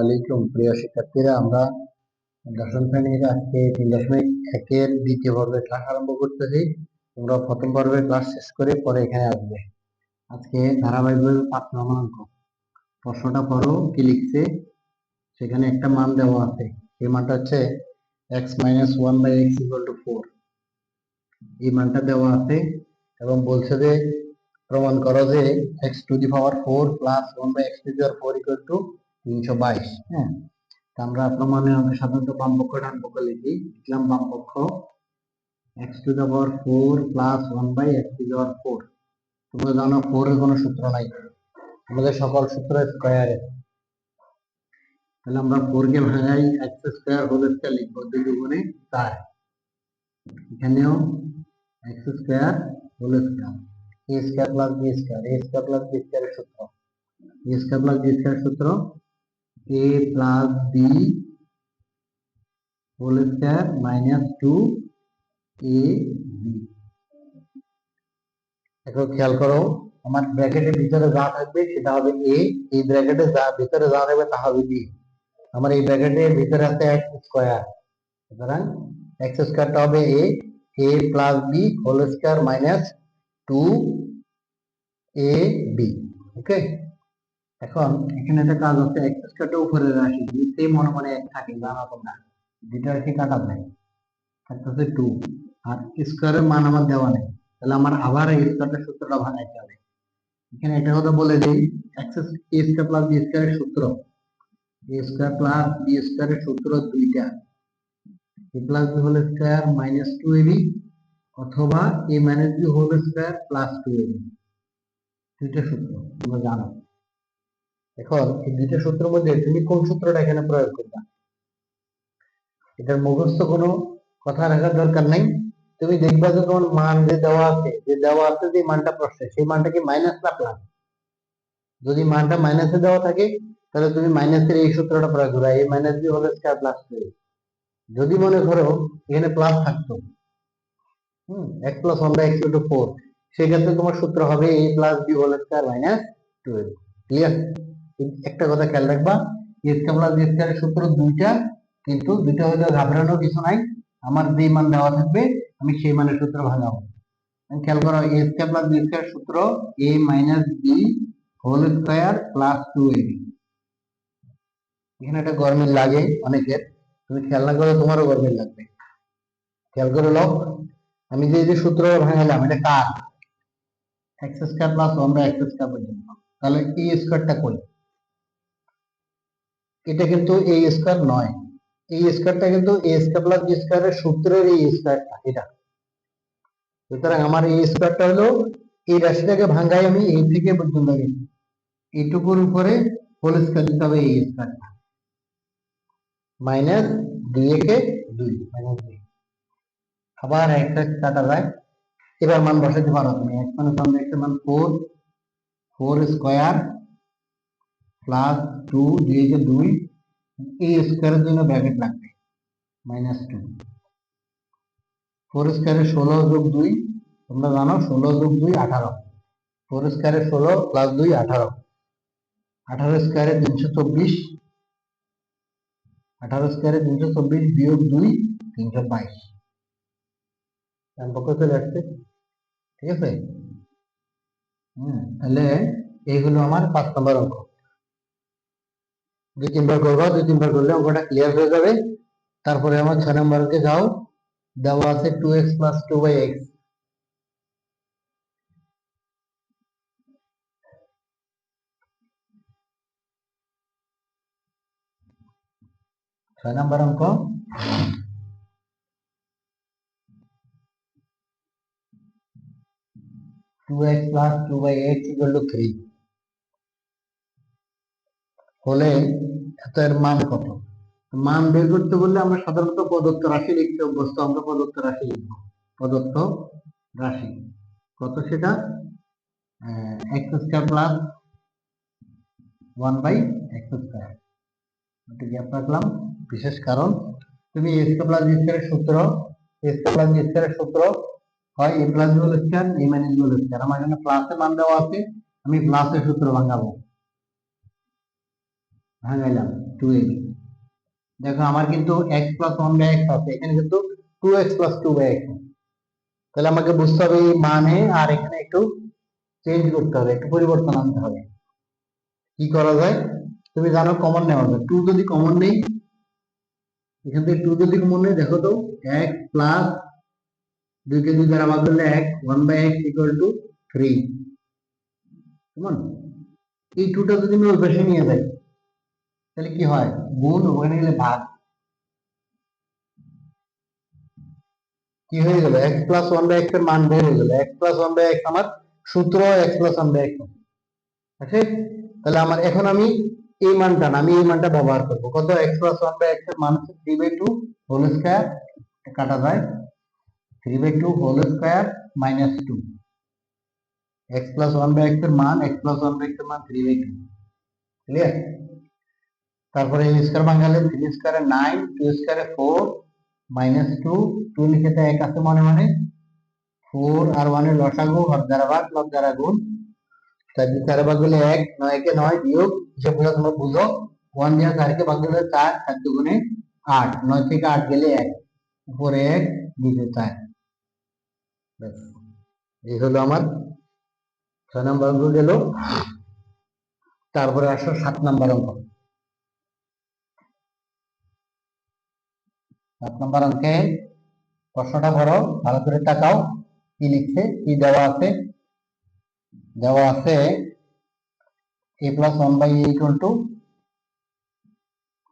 আলাইকুম, প্রিয় শিক্ষার্থীরা। আমরা আজকে তিন দশমিক একের আরম্ভ করতেছি। তোমরা প্রথম ক্লাস শেষ করে পরে আসবে। আজকে ধারাবাহিকভাবে প্রশ্নটা পড়ো, কি লিখছে? সেখানে একটা মান দেওয়া আছে। এই মানটা হচ্ছে x minus one by x to four এই মানটা দেওয়া আছে এবং বলছে যে প্রমাণ করো যে x to the power four plus one by x to the power four equal to তিনশো বাইশ হ্যাঁ? আমরা প্রমাণে আমরা সাধারণত বাম পক্ষ, ডান পক্ষ লিখি। লিখলাম বাম পক্ষ x to the power four plus one by x to the power four. তোমরা জানো ফোর এর কোনো সূত্র নাই। আমাদের সকল সূত্র স্কোয়ারে তাহলে আমরা ফোর কে ভাঙাই এক্স স্কোয়ার হোল স্কোয়ার লিখব দুই দুগুণে চার। এখানেও x square whole square square সূত্র a plus b whole square minus 2 a b. এখন খেয়াল করো, আমার ব্র্যাকেটের ভিতরে যা থাকবে সেটা হবে a, এই ব্র্যাকেটে যা ভিতরে যা থাকবে তা হবে b. আমার এই ব্র্যাকেটের ভিতরে আছে x স্কয়ার সুতরাং x স্কয়ারটা হবে a a plus b whole square minus two A B okay এখন এখানে একটা কাজ হচ্ছে এক্স স্কয়ারটা উপরে রাশি নিচে মনে মনে এক থাকে জানা তোমরা দুইটা রাশি কাটা যায়। থাকতেছে টু আর স্কয়ারের মান আমার দেওয়া নেই, তাহলে আমার আবার এই স্কয়ারটা সূত্রটা ভাঙাইতে হবে। এখানে একটা কথা বলে দিই x A square plus B স্কয়ারের সূত্র এ স্কয়ার প্লাস বি স্কয়ারের সূত্র দুইটা A plus B whole square minus two AB অথবা A minus B whole square plus two AB দুইটা সূত্র, তোমরা জানো। এখন এই দুইটা সূত্রের মধ্যে তুমি কোন সূত্রটা এখানে প্রয়োগ করবে? এটার মুখস্থ কোনো কথা রাখার দরকার নাই। তুমি দেখবা যে তোমার মান যে দেওয়া আছে, যে দেওয়া আছে যে মানটা প্রশ্নে, সেই মানটা কি মাইনাস না প্লাস যদি মানটা মাইনাসে দেওয়া থাকে, তাহলে তুমি মাইনাসের এই সূত্রটা প্রয়োগ করবে। এই minus B whole square plus two যদি মনে করো এখানে প্লাস থাকতো হুম x plus one by x to four সেক্ষেত্রে তোমার সূত্র হবে a plus B whole square minus two A clear একটা কথা খেয়াল রাখবা a স্কয়ার প্লাস বি স্কয়ারের সূত্র দুইটা, কিন্তু দুইটা হলে ঘাবড়ানোর কিছু নাই। আমার যে মান দেওয়া থাকবে, আমি সেই মানের সূত্র ভাঙাবো। খেয়াল করো, a square plus B square সূত্র a minus B whole square plus two A এখানে একটা গরমিল লাগে অনেকের। তুমি খেয়াল না করো তোমারও গরমিল লাগবে। খেয়াল করে লও। আমি যে যে সূত্র ভাঙালাম, এটা কার? X square plus by x square পর্যন্ত তাহলে এই স্কয়ারটা কই? এটা কিন্তু এই স্কয়ার নয়। এই স্কয়ারটা কিন্তু এ স্কয়ার প্লাস বি স্কয়ারের সূত্রের এই স্কয়ারটা এটা। সুতরাং আমার এই স্কয়ারটা হলো এই রাশিটাকে ভাঙাই আমি এই থেকে পর্যন্ত গেছি। এইটুকুর উপরে হোল স্কয়ার দিতে হবে এই স্কয়ারটা মাইনাস দুই একে দুই মাইনাস দুই আবার একটা কাটা যায়। এবার মান বসাতে পারো তুমি এক্স মানে সামনে একটা মান four four square plus two দুই যে দুই, এই স্কোয়ারের জন্য ব্র্যাকেট লাগবে। মাইনাস টু ফোর স্কোয়ারের ষোলো যোগ দুই, তোমরা জানো ষোলো যোগ দুই আঠারো। ফোর স্কোয়ারের ষোলো প্লাস দুই আঠারো। আঠারো স্কোয়ারে তিনশো চব্বিশ। আঠারো স্কোয়ারে তিনশো চব্বিশ বিয়োগ দুই, তিনশো বাইশ। পক্ষ চলে আসছে, ঠিক আছে? হম, তাহলে এই হলো আমার পাঁচ নম্বর অঙ্ক। দুই তিনবার করব, দুই তিনবার করলে অঙ্কটা ক্লিয়ার হয়ে যাবে। তারপরে আমার ছয় নম্বরকে যাও দেওয়া আছে two x plus two by x ছয় নম্বর অঙ্ক। Two x plus two by x equal to three হলে এত এর মান কত? মান বের করতে বললে আমরা সাধারণত প্রদত্ত রাশি লিখতে অভ্যস্ত, আমরা প্রদত্ত রাশি লিখব। প্রদত্ত রাশি। কত সেটা? X square plus one by x square gap রাখলাম বিশেষ কারণ, তুমি এ স্কোয়ার প্লাস স্কোয়ারের সূত্র এ স্কোয়ার প্লাস স্কোয়ারের সূত্র হয় A plus whole square A minus whole আমার এখানে মান দেওয়া আছে, আমি প্লাসের সূত্র ভাঙাবো। ভাঙাইলাম টু দেখো, আমার কিন্তু x plus one by x আছে, এখানে কিন্তু two x plus two by x তাহলে আমাকে বুঝতে হবে এই মানে আর এখানে একটু চেঞ্জ করতে হবে, একটু পরিবর্তন আনতে হবে। কি করা যায়? তুমি জানো কমন নেওয়া যায়। টু যদি কমন নেই, এখান থেকে টু যদি কমন নেই, দেখো তো এক প্লাস দুইকে দুই দ্বারা ভাগ করলে এক one by x equal to three কেমন? এই টুটা যদি আমি ওই নিয়ে যাই, তাহলে কি হয়? গুণ ওখানে গেলে ভাগ। কি হয়ে গেল? এক্স প্লাস ওয়ান বাই এক্সের মান বের হয়ে গেল। X plus one by x আমার সূত্র x plus one by x আছে? তাহলে আমার এখন আমি এই মানটা না, আমি এই মানটা ব্যবহার করব। কত? এক্স প্লাস ওয়ান বাই এক্সের মান হচ্ছে three by two whole square কাটা যায়। Three by two whole square minus two x plus one by এক্সের মান এক্স প্লাস ওয়ান বাই এক্সের মান থ্রি বাই টু ক্লিয়ার তারপরে এই স্কোয়ার ভাঙালে থ্রি স্কোয়ারে নাইন টু স্কোয়ারে ফোর মাইনাস টু টু লিখেতে এক আছে মনে মনে ফোর আর ওয়ানের লসাগু হর দ্বারা ভাগ লব দ্বারা গুণ তাই চারে ভাগ গেলে এক নয় কে নয় বিয়োগ হিসাব করে তোমরা বুঝো ওয়ান দিয়ে চারকে ভাগ গেলে চার চার দুগুণে আট নয় থেকে আট গেলে এক উপরে এক নিচে চার এই হলো আমার ছয় নম্বর অঙ্ক গেল। তারপরে আসো সাত নম্বর অঙ্ক। সাত নম্বর অঙ্কে প্রশ্নটা বড় ভালো করে তাকাও, কি লিখছে, কি দেওয়া আছে? দেওয়া আছে A plus one by A equal to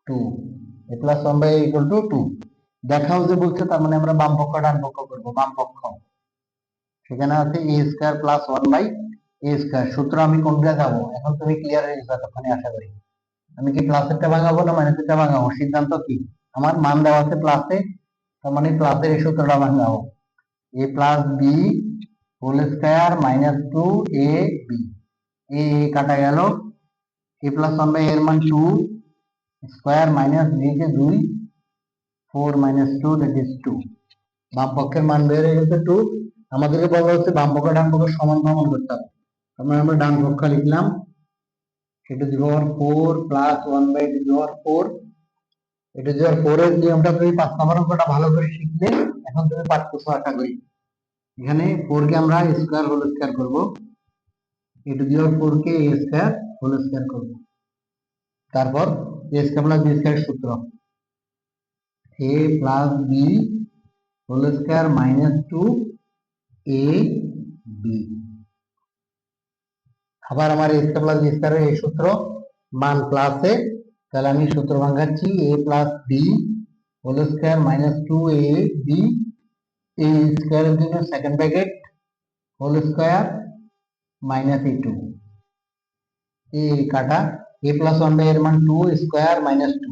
two A plus one by equal to two দেখাও যে বলছে, তার মানে আমরা বাম পক্ষ ডান পক্ষ করব বাম পক্ষ সেখানে আছে A square plus one by A square সূত্র আমি কোনটা যাব এখন তুমি ক্লিয়ার হয়ে গেছো তখনই আশা করি। আমি কি প্লাসেরটা ভাঙাবো না মাইনাসেরটা ভাঙাবো? সিদ্ধান্ত কি? আমার মান দেওয়া আছে প্লাসে তার মানে প্লাসের এই সূত্রটা ভাঙাবো। A plus B whole square minus two A B A কাটা গেল। এ প্লাস ওয়ান বাই এর মান টু স্কোয়ার মাইনাস বি কে দুই four minus two that is two বাম পক্ষের মান বের হয়ে গেছে টু আমাদেরকে বলা হচ্ছে বাম পক্ষ, ডান পক্ষ সমান সমান করতে হবে। তার মানে আমরা ডান পক্ষ লিখলাম। এটা two power four plus one by two power four এটা টু পাওয়ার ফোর এর নিয়মটা তুমি পাঁচ নম্বর অঙ্কটা ভালো করে শিখলে এখন তুমি পাঁচ পারতেছো আশা করি। এখানে ফোর কে আমরা স্কোয়ার হোল স্কোয়ার করব। এ টু পাওয়ার ফোর কে এ স্কোয়ার হোল স্কোয়ার করব। তারপর A square plus B square সূত্র। A plus B whole square minus two A B আবার আমার এ স্কোয়ার প্লাস বি স্কোয়ারের এই সূত্র, মান প্লাসে তাহলে আমি সূত্র ভাঙাচ্ছি A plus B whole square minus two A B A স্কোয়ারের জন্য second bracket whole square minus A two A কাটা এ প্লাস ওয়ান বাই এর মান two square minus two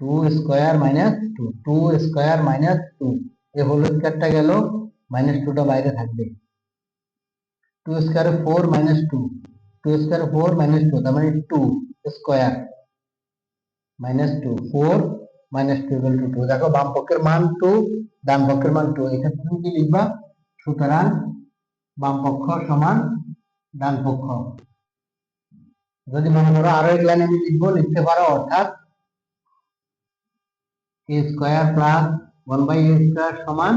two square minus two two square minus two এই whole স্কোয়ারটা গেল minus টুটা বাইরে থাকবে। টু স্কোয়ারে ফোর মাইনাস টু টু স্কোয়ারে ফোর মাইনাস টু তার মানে two square minus two four minus two two two দেখো বাম পক্ষের মান টু ডান পক্ষের মান টু এখানে তুমি কি লিখবা? সুতরাং বাম পক্ষ সমান ডান পক্ষ। যদি মনে করো আরও এক লাইন আমি লিখব, লিখতে পারো, অর্থাৎ A square plus one by A square সমান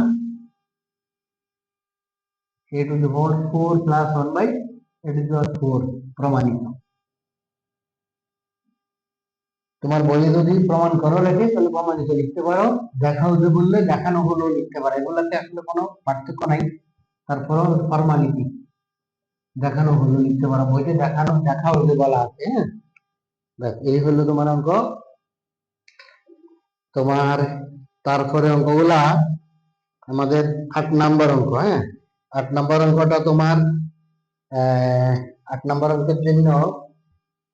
A to the power four plus one by A to the power four প্রমাণিত তোমার বইয়ে যদি প্রমাণ করো লেখে তাহলে প্রমাণিত লিখতে পারো। দেখাও যে বললে, দেখানো হলো লিখতে পারো। এগুলোতে আসলে কোনো পার্থক্য নাই। তারপরও ফর্মালিটি দেখানো হলো লিখতে পারো। বইতে দেখানো, দেখাও যে বলা আছে হ্যাঁ? এই হলো তোমার অঙ্ক। তোমার তারপরে অঙ্কগুলা আমাদের আট নাম্বার অঙ্ক হ্যাঁ? আট নাম্বার অঙ্কটা তোমার আট নাম্বার অঙ্কের জন্য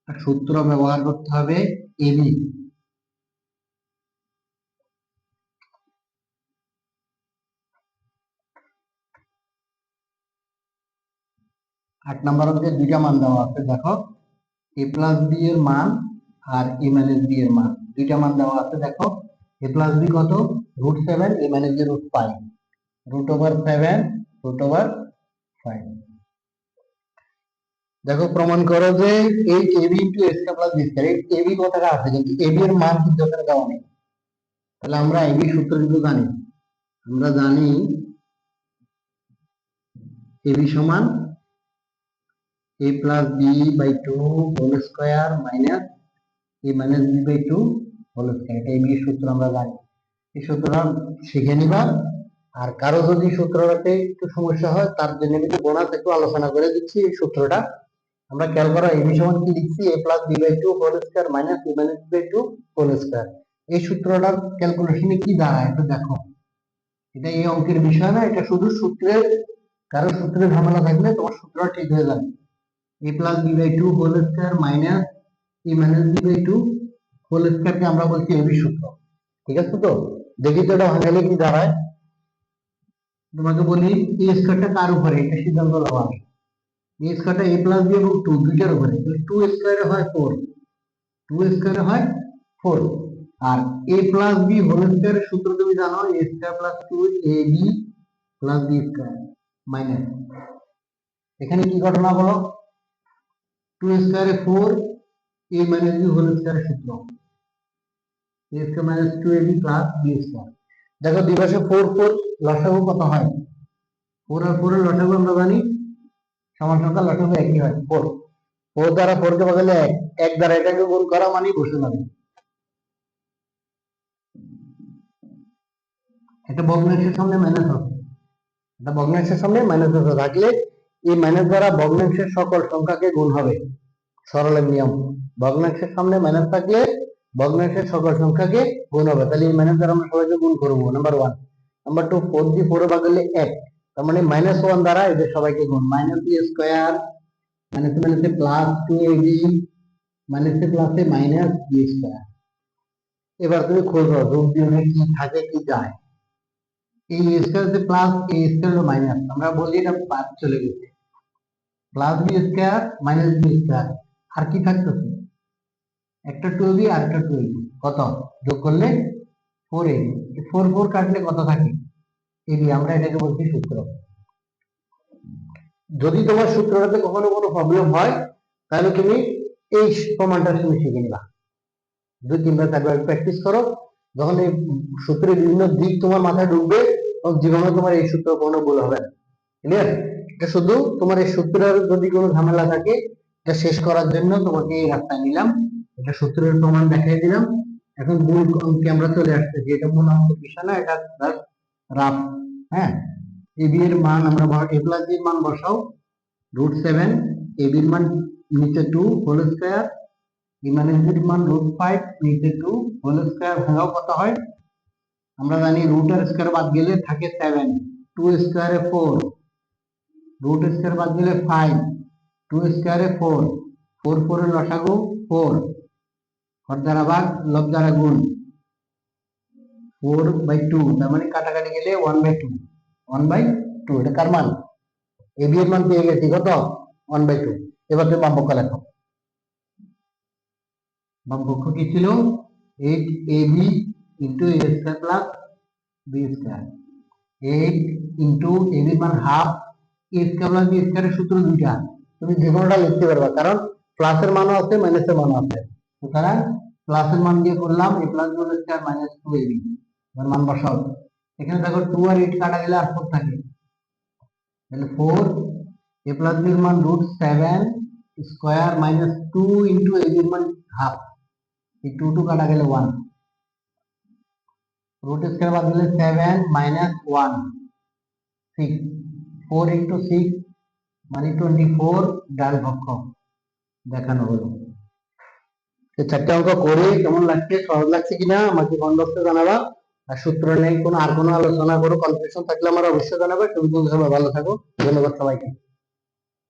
সূত্র ব্যবহার করতে হবে এবি আট নম্বর অঙ্কের দুইটা মান দেওয়া আছে, দেখো। এ প্লাস বি এর মান আর এ মাইনাস বি এর মান। দুইটা মান দেওয়া আছে, দেখো। এ প্লাস বি কত? Root seven A minus B root five root over seven root over five দেখো প্রমাণ করো যে এই AB into S K plus B square এই এবি কথাটা আছে, কিন্তু এবি এর মান কিন্তু এখানে দেওয়া নেই। তাহলে আমরা এবি সূত্র কিন্তু জানি। আমরা জানি এবি সমান a plus B by two whole square minus A minus B by two whole square এটা এবি সূত্র আমরা জানি। এই সূত্রটা শিখে নিবা। আর কারও যদি সূত্রটাতে একটু সমস্যা হয়, তার জন্য কিন্তু বোনাস একটু আলোচনা করে দিচ্ছি এই সূত্রটা। আমরা খেয়াল করো এবি সমান কি লিখছি? A plus B by two whole square minus B minus B by two whole square এই সূত্রটার ক্যালকুলেশনে কি দাঁড়ায় একটু দেখো। এটা এই অঙ্কের বিষয় না, এটা শুধু সূত্রের, কারও সূত্রে ঝামেলা থাকলে তোমার সূত্রটা ঠিক হয়ে যাবে। A plus B by two whole square minus A minus B by two whole স্কোয়ারকে আমরা বলছি এবি সূত্র। ঠিক আছে তো? দেখি তো এটা ভাঙালে কি দাঁড়ায়। তোমাকে বলি এ স্কোয়ারটা কার উপরে? এটা সিদ্ধান্ত নেওয়া এ স্কোয়ারটা এ প্লাস বি এবং টু দুইটার উপরে। টু স্কোয়ারে হয় ফোর টু স্কোয়ারে হয় ফোর আর এ প্লাস বি হোল স্কোয়ারের সূত্র তুমি জানো A square plus two A B plus B square minus এখানে কি ঘটনা বলো? টু স্কোয়ারে four A minus B whole স্কোয়ারের সূত্র। A square minus two A B plus B square দেখো দুই পাশে ফোর ফোর লসাগু কত হয়? ফোর আর ফোর লসাগু আমরা জানি, সমান সংখ্যা লসাগু একই হয় ফোর ফোর দ্বারা ফোর কে বদলে এক এক দ্বারা এটাকে গুণ করা মানে বসে যাবে এটা ভগ্নাংশের সামনে মাইনাস হবে। এটা ভগ্নাংশের সামনে মাইনাস হবে থাকলে এই মাইনাস দ্বারা ভগ্নাংশের সকল সংখ্যাকে গুণ হবে। সরলের নিয়ম। ভগ্নাংশের সামনে মাইনাস থাকলে ভগ্নাংশের সকল সংখ্যাকে গুণ হবে তাহলে এই মাইনাস দ্বারা আমরা সবাইকে গুণ করব। Number one number two four দিয়ে ফোর ভাগ করলে এক। তার মানে মাইনাস ওয়ান দ্বারা এদের সবাইকে গুণ। মাইনাস বি স্কোয়ার মাইনাস মাইনাসে প্লাস টু এ বি মাইনাসে প্লাসে মাইনাস বি স্কোয়ার এবার তুমি খোঁজো যোগ বিয়োগে কি থাকে, কি যায়। এই স্কোয়ার যে প্লাস এ স্কোয়ার হলো মাইনাস আমরা বলি এটা বাদ চলে গেছে। Plus B square minus B square আর কি থাকতেছে? একটা টু বি আর একটা টু কত? যোগ করলে ফোর এ ফোর ফোর কাটলে কত থাকে? এবি আমরা এটাকে বলছি সূত্র। যদি তোমার সূত্রটাতে কখনো কোনো প্রবলেম হয়, তাহলে তুমি এই প্রমাণটা তুমি শিখে নিবা। দুই তিনবার চারবার প্র্যাকটিস করো। যখন এই সূত্রের বিভিন্ন দিক তোমার মাথায় ঢুকবে, তখন জীবনে তোমার এই সূত্র কোনো ভুল হবে না। ক্লিয়ার এটা শুধু তোমার এই সূত্রের যদি কোনো ঝামেলা থাকে, এটা শেষ করার জন্য তোমাকে এই রাস্তায় নিলাম। এটা সূত্রের প্রমাণ দেখাই দিলাম। এখন মূল অঙ্কে আমরা চলে আসতেছি। এটা মূল বিষয় না এটা রাফ হ্যাঁ? এবি এর মান আমরা এ প্লাস বি মান বসাও। রুট সেভেন এবি এর মান নিচে two whole square B minus বির মান রুট ফাইভ নিচে টু হোল স্কোয়ার ভাঙাও কত হয়? আমরা জানি রুট এর স্কোয়ার বাদ গেলে থাকে সেভেন টু স্কোয়ারে ফোর রুট স্কোয়ার বাদ গেলে ফাইভ টু স্কোয়ারে ফোর ফোর ফোর এর লসাগু ফোর দ্বারা ভাগ লব দ্বারা গুণ। ফোর বাই টু তার মানে কাটাকাটি গেলে one by two one by two এটা কার মান? এ বি এর মান পেয়ে গেছি, কত? ওয়ান বাই টু এবার তুমি বামপক্ষ লেখো। বামপক্ষ কি ছিল? Eight A B into A square plus B square eight into A B মান half A square plus B স্কোয়ারের সূত্র দুইটা। তুমি যে কোনোটা লিখতে পারবা, কারণ প্লাসের মানও আছে মাইনাসের মানও আছে। সুতরাং প্লাসের মান দিয়ে করলাম A plus B square minus two A এবার মান বসাও। এখানে দেখো টু আর এইট কাটা গেলে আর ফোর থাকে। তাহলে ফোর এ প্লাস বির মান root seven square minus two into A বির মান হাফ এই টু টু কাটা গেলে ওয়ান রুট স্কোয়ার বাদ দিলে seven minus one six four into six মানে টোয়েন্টি ফোর ডাল পক্ষ দেখানো হলো। এই চারটে অঙ্ক করে, কেমন লাগছে, সহজ লাগছে কিনা, আমাকে কমেন্ট বক্সে জানাবা। আর সূত্র নেই কোনো, আর কোনো আলোচনা করো কনফিউশন থাকলে আমার অবশ্যই জানাবে। তুমি ভালো থাকো। ধন্যবাদ সবাইকে।